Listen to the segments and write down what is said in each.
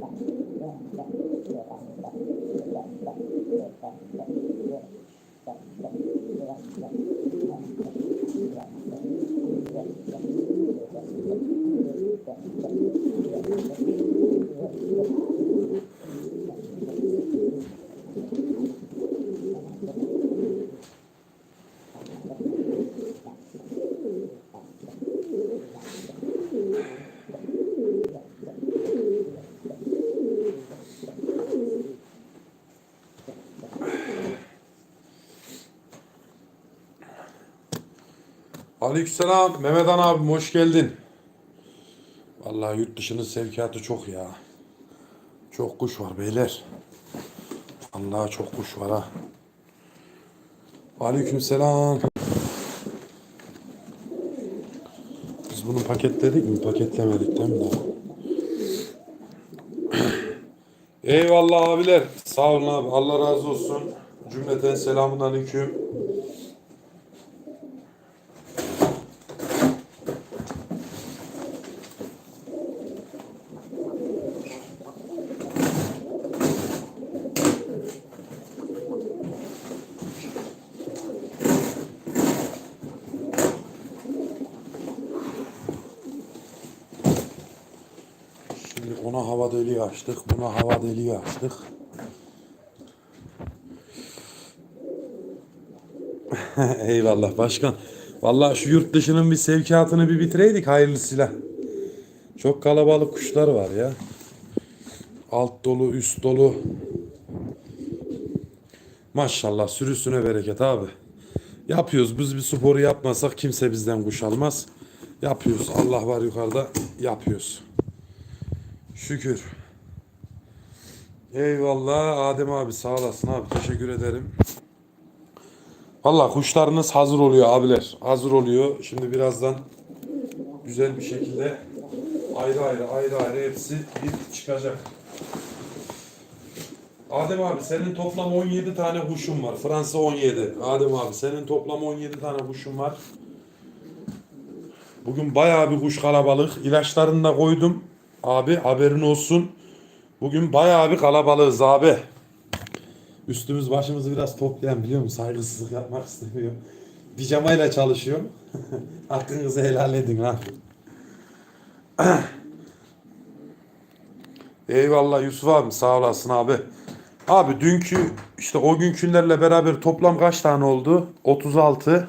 嗯。Aleykümselam Mehmet Han abim hoş geldin. Vallahi yurt dışının sevkiyatı çok ya. Çok kuş var beyler. Vallahi çok kuş var ha. Aleykümselam. Biz bunu paketledik mi? Paketlemedik değil mi? Eyvallah abiler. Sağ olun abi. Allah razı olsun. Cümleten selamun aleyküm. Şimdi ona hava deliği açtık. Buna hava deliği açtık. Eyvallah başkan. Vallahi şu yurt dışının bir sevkiyatını bir bitireydik hayırlısıyla. Çok kalabalık kuşlar var ya. Alt dolu, üst dolu. Maşallah sürüsüne bereket abi. Yapıyoruz. Biz bir sporu yapmasak kimse bizden kuş almaz. Yapıyoruz. Allah var yukarıda yapıyoruz. Şükür. Eyvallah Adem abi sağ olasın abi teşekkür ederim. Valla kuşlarınız hazır oluyor abiler. Hazır oluyor. Şimdi birazdan güzel bir şekilde ayrı ayrı ayrı ayrı hepsi bir çıkacak. Adem abi senin toplam 17 tane kuşun var. Fransa 17. Adem abi senin toplam 17 tane kuşun var. Bugün bayağı bir kuş kalabalık. İlaçlarını da koydum. Abi haberin olsun. Bugün bayağı bir kalabalığız abi. Üstümüz başımızı biraz toplayan biliyor musun? Saygısızlık yapmak istemiyorum. Pijamayla çalışıyorum. Hakkınızı helal edin ha. Eyvallah Yusuf abi sağ olasın abi. Abi dünkü işte o günkülerle beraber toplam kaç tane oldu? 36.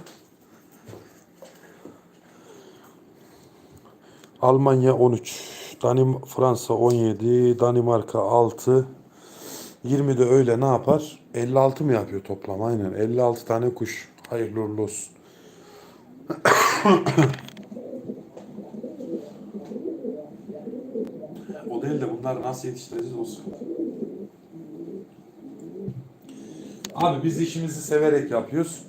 Almanya 13. Danim Fransa 17. Danimarka 6. 20 de öyle ne yapar? 56 mı yapıyor toplam? Aynen 56 tane kuş. Hayırlı olsun. o değil de bunları nasıl yetiştireceğiz olsun. Abi biz işimizi severek yapıyoruz.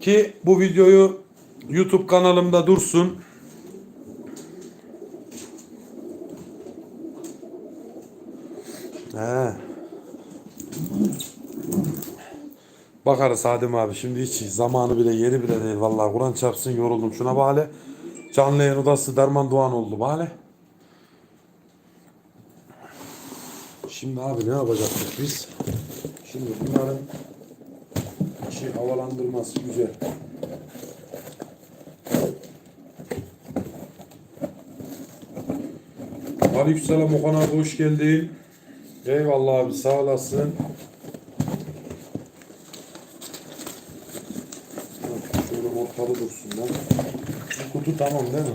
Ki bu videoyu YouTube kanalımda dursun. Bakarız Adem abi şimdi hiç zamanı bile yeri bile değil vallahi Kur'an çarpsın yoruldum şuna bale. Canlı yayın odası Derman Doğan oldu bale. Şimdi abi ne yapacaktık biz? Şimdi bunların içi havalandırması güzel. Aleykümselam Okan abi hoş geldin. Eyvallah abi sağ olasın. Bak, Şöyle ortalı dursun lan. Bu kutu tamam değil mi?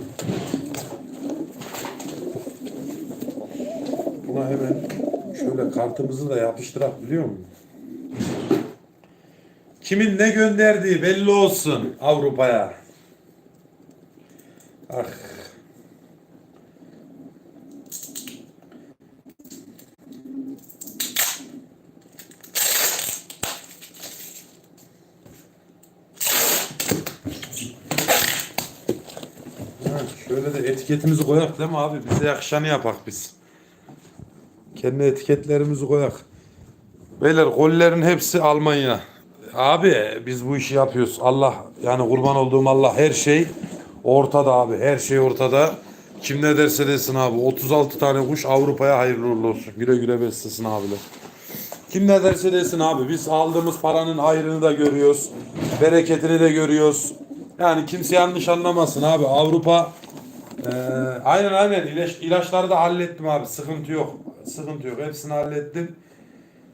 Buna hemen şöyle kartımızı da yapıştırak biliyor musun? Kimin ne gönderdiği belli olsun Avrupa'ya. Ah. Ha, şöyle de etiketimizi koyak değil mi abi? Bize yakışanı yapak biz. Kendi etiketlerimizi koyak. Beyler gollerin hepsi Almanya. Abi biz bu işi yapıyoruz. Allah yani kurban olduğum Allah her şey ortada abi. Her şey ortada. Kim ne derse desin abi. 36 tane kuş Avrupa'ya hayırlı uğurlu olsun. Güle güle beslesin abiler. Kim ne derse desin abi. Biz aldığımız paranın hayrını da görüyoruz. Bereketini de görüyoruz. Yani kimse yanlış anlamasın abi. Avrupa ee, aynen aynen İlaç, ilaçları da hallettim abi. Sıkıntı yok. Sıkıntı yok. Hepsini hallettim.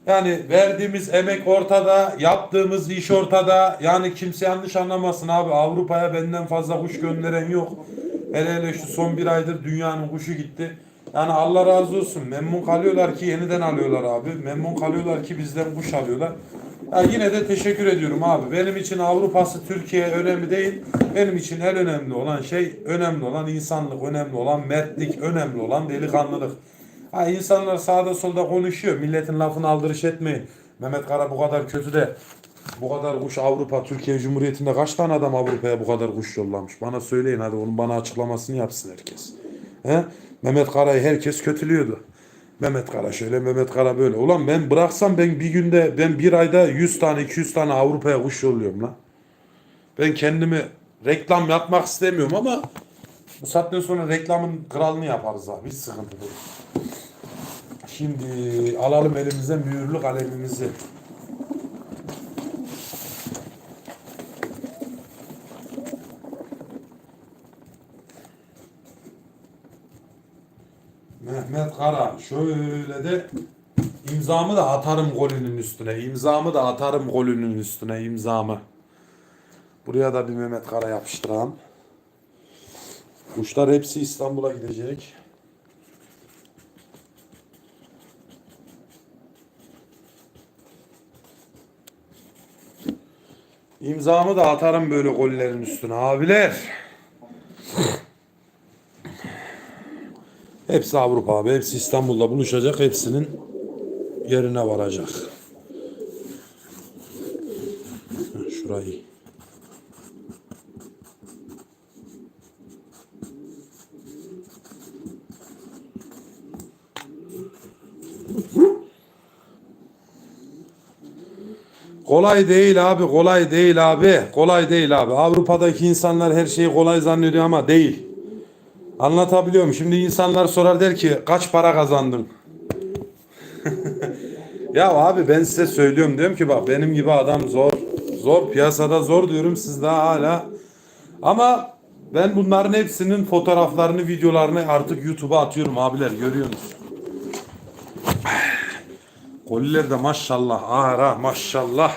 Yani verdiğimiz emek ortada, yaptığımız iş ortada. Yani kimse yanlış anlamasın abi. Avrupa'ya benden fazla kuş gönderen yok. Hele hele şu son bir aydır dünyanın kuşu gitti. Yani Allah razı olsun. Memnun kalıyorlar ki yeniden alıyorlar abi. Memnun kalıyorlar ki bizden kuş alıyorlar. Ya yine de teşekkür ediyorum abi. Benim için Avrupa'sı Türkiye önemli değil. Benim için en önemli olan şey, önemli olan insanlık, önemli olan mertlik, önemli olan delikanlılık. Ha insanlar sağda solda konuşuyor. Milletin lafını aldırış etmeyin. Mehmet Kara bu kadar kötü de bu kadar kuş Avrupa, Türkiye Cumhuriyeti'nde kaç tane adam Avrupa'ya bu kadar kuş yollamış? Bana söyleyin hadi onun bana açıklamasını yapsın herkes. He? Mehmet Kara'yı herkes kötülüyordu. Mehmet Kara şöyle, Mehmet Kara böyle. Ulan ben bıraksam ben bir günde, ben bir ayda 100 tane, 200 tane Avrupa'ya kuş yolluyorum lan. Ben kendimi reklam yapmak istemiyorum ama bu saatten sonra reklamın kralını yaparız abi. Hiç sıkıntı değil. Şimdi alalım elimize mühürlü kalemimizi. Mehmet Kara şöyle de imzamı da atarım golünün üstüne. İmzamı da atarım golünün üstüne imzamı. Buraya da bir Mehmet Kara yapıştıralım. Kuşlar hepsi İstanbul'a gidecek. İmzamı da atarım böyle gollerin üstüne abiler. Hepsi Avrupa abi. Hepsi İstanbul'da buluşacak. Hepsinin yerine varacak. Şurayı. Kolay değil abi, kolay değil abi. Kolay değil abi. Avrupa'daki insanlar her şeyi kolay zannediyor ama değil. Anlatabiliyor muyum? Şimdi insanlar sorar der ki kaç para kazandın? ya abi ben size söylüyorum diyorum ki bak benim gibi adam zor. Zor piyasada zor diyorum siz daha hala. Ama ben bunların hepsinin fotoğraflarını, videolarını artık YouTube'a atıyorum abiler görüyorsunuz. Koliler de maşallah ağır ha maşallah.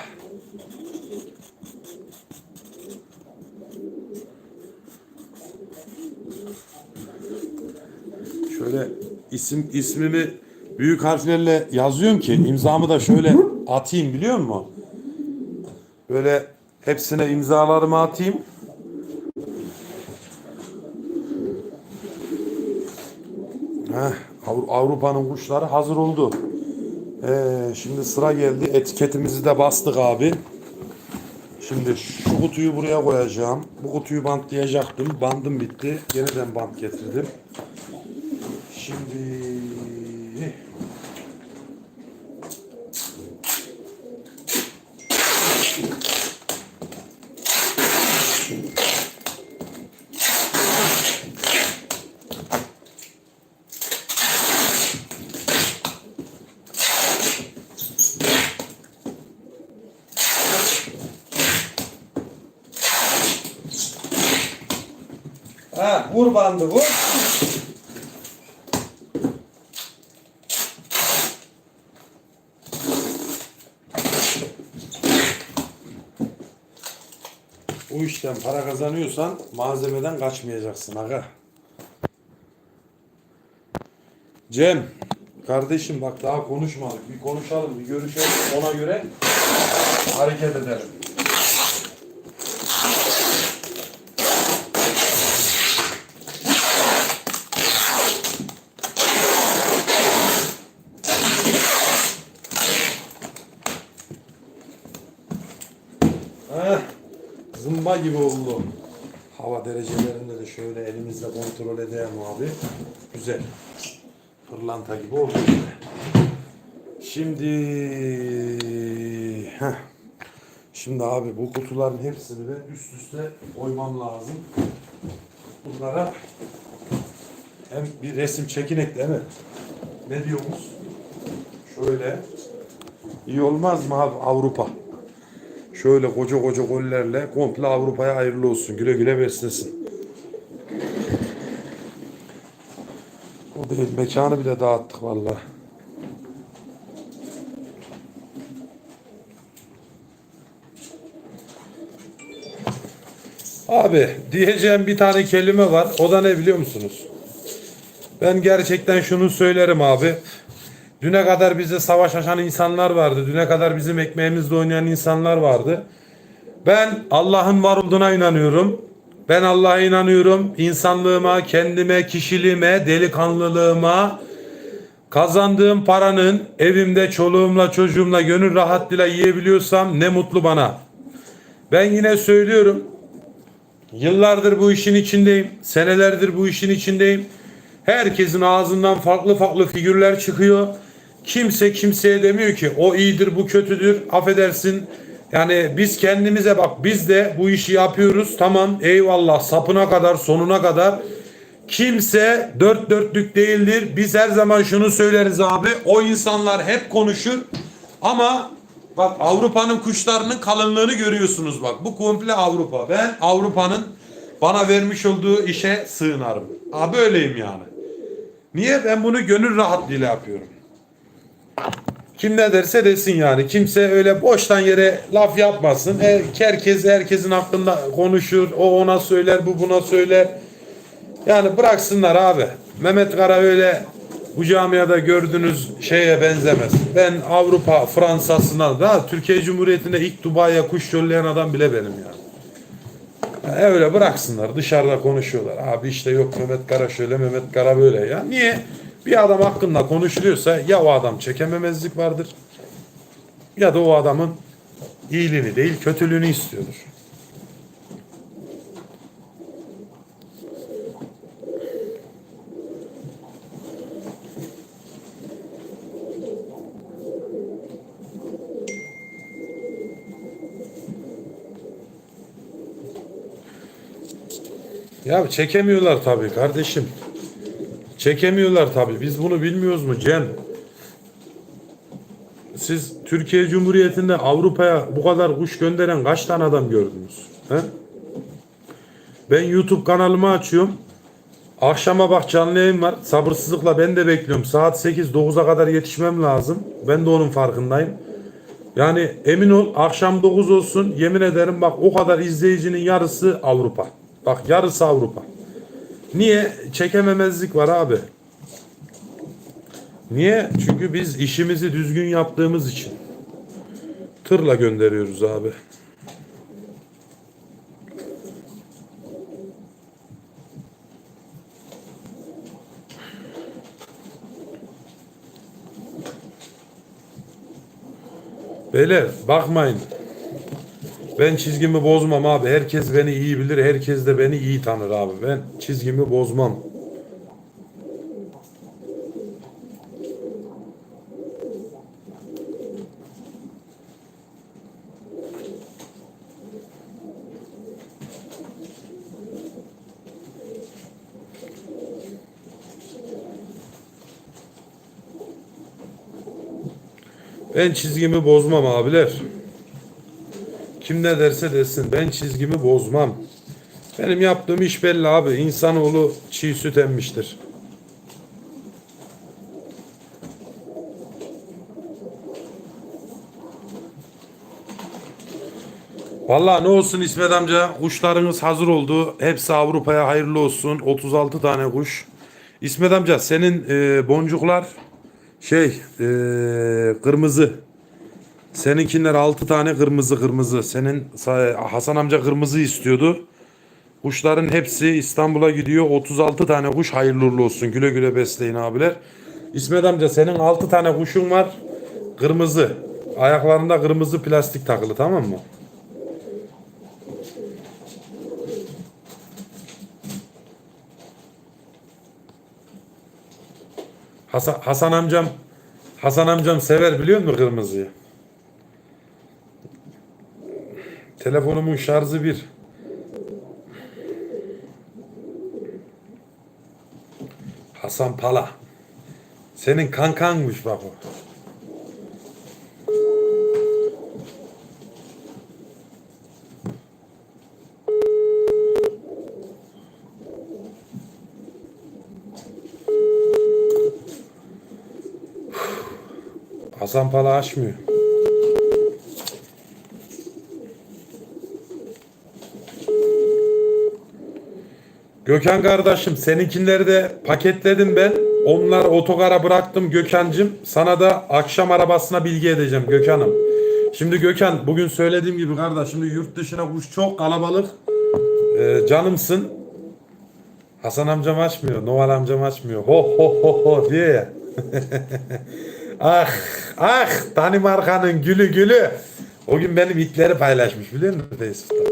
Şöyle isim ismimi büyük harflerle yazıyorum ki imzamı da şöyle atayım biliyor musun? Böyle hepsine imzalarımı atayım. Heh, Avru- Avrupa'nın kuşları hazır oldu. Ee, şimdi sıra geldi. Etiketimizi de bastık abi. Şimdi şu kutuyu buraya koyacağım. Bu kutuyu bantlayacaktım. Bandım bitti. Yeniden bant getirdim. Şimdi Ha, vur bandı vur. Bu işten para kazanıyorsan malzemeden kaçmayacaksın aga. Cem, kardeşim bak daha konuşmadık. Bir konuşalım, bir görüşelim. Ona göre hareket edelim. Heh, gibi oldu. Hava derecelerinde de şöyle elimizle kontrol edelim abi. Güzel. Pırlanta gibi oldu. Şimdi heh. Şimdi abi bu kutuların hepsini de üst üste koymam lazım. Bunlara hem bir resim çekinek değil mi? Ne diyorsunuz? Şöyle. İyi olmaz mı abi Avrupa? Şöyle koca koca gollerle komple Avrupa'ya hayırlı olsun. Güle güle beslesin. O değil mekanı bile dağıttık vallahi. Abi diyeceğim bir tane kelime var. O da ne biliyor musunuz? Ben gerçekten şunu söylerim abi. Düne kadar bize savaş açan insanlar vardı. Düne kadar bizim ekmeğimizle oynayan insanlar vardı. Ben Allah'ın var olduğuna inanıyorum. Ben Allah'a inanıyorum. İnsanlığıma, kendime, kişiliğime, delikanlılığıma, kazandığım paranın evimde çoluğumla çocuğumla gönül rahatlığıyla yiyebiliyorsam ne mutlu bana. Ben yine söylüyorum. Yıllardır bu işin içindeyim. Senelerdir bu işin içindeyim. Herkesin ağzından farklı farklı figürler çıkıyor. Kimse kimseye demiyor ki o iyidir bu kötüdür. Affedersin. Yani biz kendimize bak biz de bu işi yapıyoruz. Tamam eyvallah sapına kadar sonuna kadar. Kimse dört dörtlük değildir. Biz her zaman şunu söyleriz abi. O insanlar hep konuşur. Ama bak Avrupa'nın kuşlarının kalınlığını görüyorsunuz bak. Bu komple Avrupa. Ben Avrupa'nın bana vermiş olduğu işe sığınarım. Abi öyleyim yani. Niye? Ben bunu gönül rahatlığıyla yapıyorum. Kim ne derse desin yani. Kimse öyle boştan yere laf yapmasın. Herkes herkesin hakkında konuşur. O ona söyler, bu buna söyler. Yani bıraksınlar abi. Mehmet Kara öyle bu camiada gördüğünüz şeye benzemez. Ben Avrupa Fransa'sına da Türkiye Cumhuriyeti'nde ilk Dubai'ye kuş yollayan adam bile benim yani. Ya öyle bıraksınlar dışarıda konuşuyorlar. Abi işte yok Mehmet Kara şöyle Mehmet Kara böyle ya. Niye? Bir adam hakkında konuşuluyorsa ya o adam çekememezlik vardır ya da o adamın iyiliğini değil kötülüğünü istiyordur. Ya çekemiyorlar tabii kardeşim. Çekemiyorlar tabii. Biz bunu bilmiyoruz mu Cem? Siz Türkiye Cumhuriyeti'nde Avrupa'ya bu kadar kuş gönderen kaç tane adam gördünüz? He? Ben YouTube kanalımı açıyorum. Akşama bak canlı yayın var. Sabırsızlıkla ben de bekliyorum. Saat 8-9'a kadar yetişmem lazım. Ben de onun farkındayım. Yani emin ol akşam 9 olsun yemin ederim bak o kadar izleyicinin yarısı Avrupa. Bak yarısı Avrupa. Niye? Çekememezlik var abi. Niye? Çünkü biz işimizi düzgün yaptığımız için. Tırla gönderiyoruz abi. Beyler bakmayın. Ben çizgimi bozmam abi. Herkes beni iyi bilir. Herkes de beni iyi tanır abi. Ben çizgimi bozmam. Ben çizgimi bozmam abiler. Kim ne derse desin ben çizgimi bozmam. Benim yaptığım iş belli abi. İnsanoğlu çiğ süt emmiştir. Vallahi ne olsun İsmet amca kuşlarınız hazır oldu. Hepsi Avrupa'ya hayırlı olsun. 36 tane kuş. İsmet amca senin e, boncuklar şey e, kırmızı. Seninkiler 6 tane kırmızı kırmızı. Senin sa- Hasan amca kırmızı istiyordu. Kuşların hepsi İstanbul'a gidiyor. 36 tane kuş hayırlı uğurlu olsun. Güle güle besleyin abiler. İsmet amca senin 6 tane kuşun var. Kırmızı. Ayaklarında kırmızı plastik takılı tamam mı? Hasan, Hasan amcam Hasan amcam sever biliyor musun kırmızıyı? Telefonumun şarjı bir. Hasan Pala. Senin kankanmış bak o. Hasan Pala açmıyor. Gökhan kardeşim seninkileri de paketledim ben. Onları otogara bıraktım Gökhan'cım. Sana da akşam arabasına bilgi edeceğim Gökhan'ım. Şimdi Gökhan bugün söylediğim gibi kardeş şimdi yurt dışına kuş çok kalabalık. Ee, canımsın. Hasan amcam açmıyor. Noel amcam açmıyor. Ho ho ho ho diye ya. ah ah Danimarka'nın gülü gülü. O gün benim itleri paylaşmış biliyor musun Facebook'ta?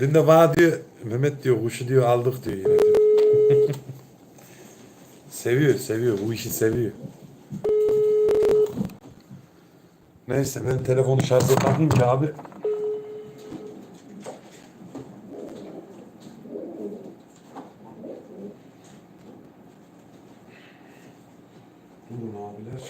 Dün de bana diyor Mehmet diyor kuşu diyor aldık diyor yine diyor. seviyor seviyor bu işi seviyor. Neyse ben telefonu şarja takayım ki abi. Durun abiler.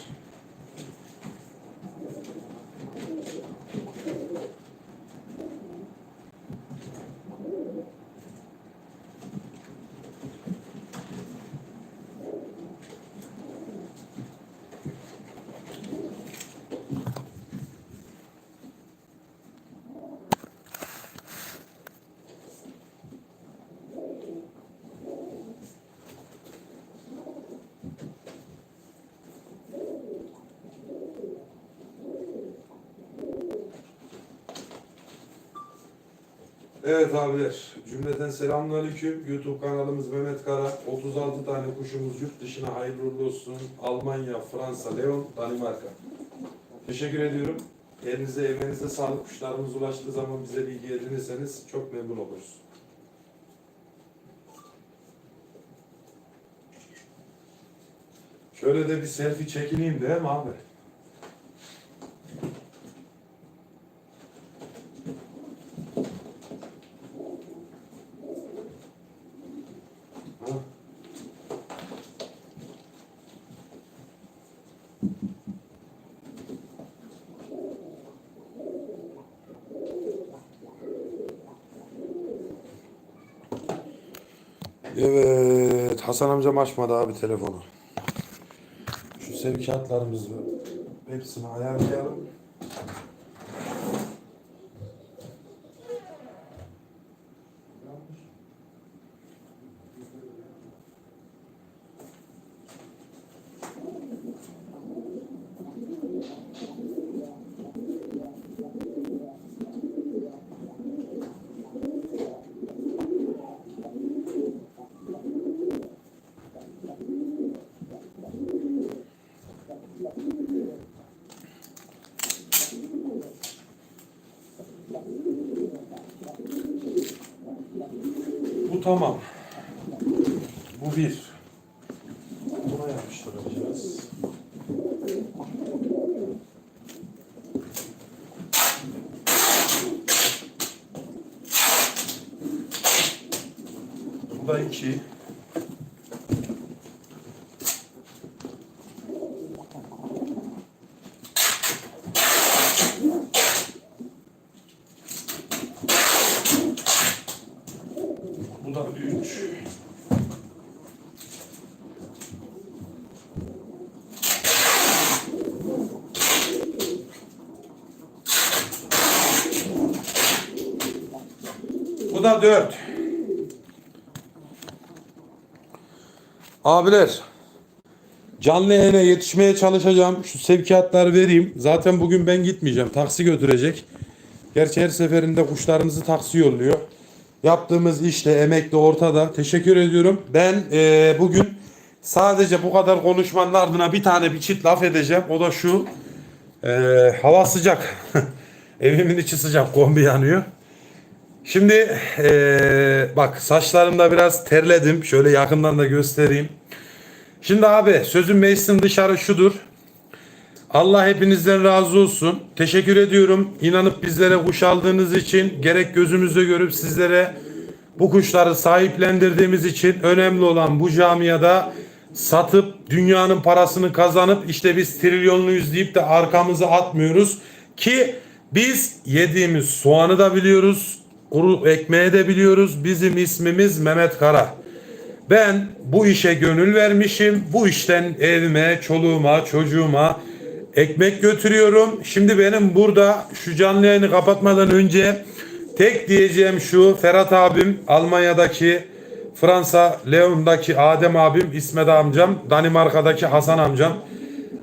Evet abiler, cümleten selamünaleyküm. YouTube kanalımız Mehmet Kara. 36 tane kuşumuz yurt dışına hayırlı olsun. Almanya, Fransa, Leon, Danimarka. Teşekkür ediyorum. Elinize, emeğinize sağlık. Kuşlarımız ulaştığı zaman bize bilgi edinirseniz çok memnun oluruz. Şöyle de bir selfie çekileyim değil mi abi? Evet, Hasan amcam açmadı abi telefonu. Şu sevkiyatlarımızı hepsini ayarlayalım. Tamam. Bu bir. Bu da dört. Abiler canlı yayına yetişmeye çalışacağım. Şu sevkiyatları vereyim. Zaten bugün ben gitmeyeceğim. Taksi götürecek. Gerçi her seferinde kuşlarımızı taksi yolluyor. Yaptığımız işte emek de ortada. Teşekkür ediyorum. Ben eee, bugün sadece bu kadar konuşmanın ardına bir tane bir çift laf edeceğim. O da şu. Eee, hava sıcak. Evimin içi sıcak. Kombi yanıyor. Şimdi eee, bak saçlarımda biraz terledim. Şöyle yakından da göstereyim. Şimdi abi sözün meclisin dışarı şudur. Allah hepinizden razı olsun. Teşekkür ediyorum. İnanıp bizlere kuş aldığınız için, gerek gözümüzde görüp sizlere bu kuşları sahiplendirdiğimiz için önemli olan bu camiada satıp dünyanın parasını kazanıp işte biz trilyonluyuz deyip de arkamızı atmıyoruz ki biz yediğimiz soğanı da biliyoruz, kuru ekmeği de biliyoruz. Bizim ismimiz Mehmet Kara. Ben bu işe gönül vermişim. Bu işten evime, çoluğuma, çocuğuma ekmek götürüyorum. Şimdi benim burada şu canlı yayını kapatmadan önce tek diyeceğim şu Ferhat abim Almanya'daki Fransa Lyon'daki Adem abim, İsmet amcam, Danimarka'daki Hasan amcam.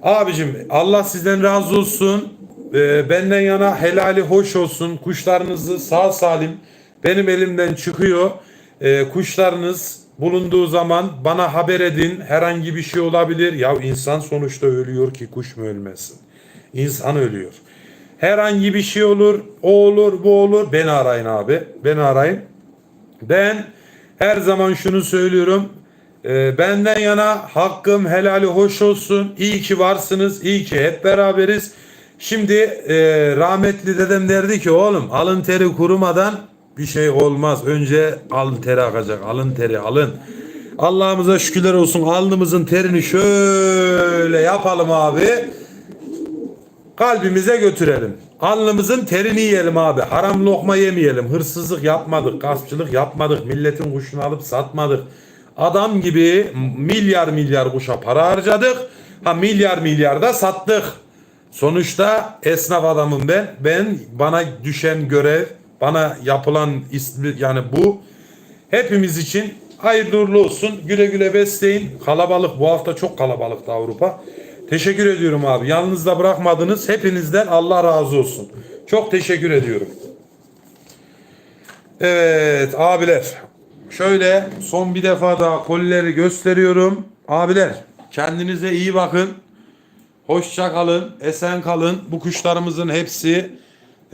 Abicim Allah sizden razı olsun. Ee, benden yana helali hoş olsun. Kuşlarınızı sağ salim benim elimden çıkıyor. Ee, kuşlarınız bulunduğu zaman bana haber edin. Herhangi bir şey olabilir. Ya insan sonuçta ölüyor ki kuş mu ölmesin? İnsan ölüyor. Herhangi bir şey olur. O olur bu olur. Beni arayın abi. Beni arayın. Ben her zaman şunu söylüyorum. Ee, benden yana hakkım helali hoş olsun. İyi ki varsınız. iyi ki hep beraberiz. Şimdi e, rahmetli dedem derdi ki oğlum alın teri kurumadan bir şey olmaz. Önce alın teri akacak. Alın teri alın. Allah'ımıza şükürler olsun. Alnımızın terini şöyle yapalım abi kalbimize götürelim. Alnımızın terini yiyelim abi. Haram lokma yemeyelim. Hırsızlık yapmadık. Gaspçılık yapmadık. Milletin kuşunu alıp satmadık. Adam gibi milyar milyar kuşa para harcadık. Ha milyar milyar da sattık. Sonuçta esnaf adamım ben. Ben bana düşen görev, bana yapılan yani bu hepimiz için hayırlı uğurlu olsun. Güle güle besleyin. Kalabalık bu hafta çok kalabalıktı Avrupa. Teşekkür ediyorum abi. Yalnız da bırakmadınız. Hepinizden Allah razı olsun. Çok teşekkür ediyorum. Evet abiler. Şöyle son bir defa daha kolileri gösteriyorum. Abiler kendinize iyi bakın. Hoşça kalın, esen kalın. Bu kuşlarımızın hepsi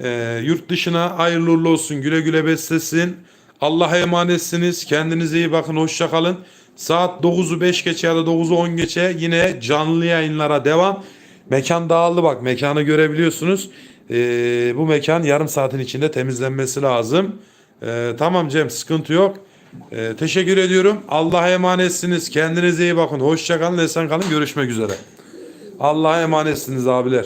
e, yurt dışına hayırlı uğurlu olsun. Güle güle beslesin. Allah'a emanetsiniz. Kendinize iyi bakın. Hoşça kalın. Saat 9'u 5 geçe ya da 9'u 10 geçe yine canlı yayınlara devam. Mekan dağıldı bak. Mekanı görebiliyorsunuz. E, bu mekan yarım saatin içinde temizlenmesi lazım. E, tamam Cem sıkıntı yok. E, teşekkür ediyorum. Allah'a emanetsiniz. Kendinize iyi bakın. Hoşça kalın. Esen kalın. Görüşmek üzere. Allah'a emanetsiniz abiler.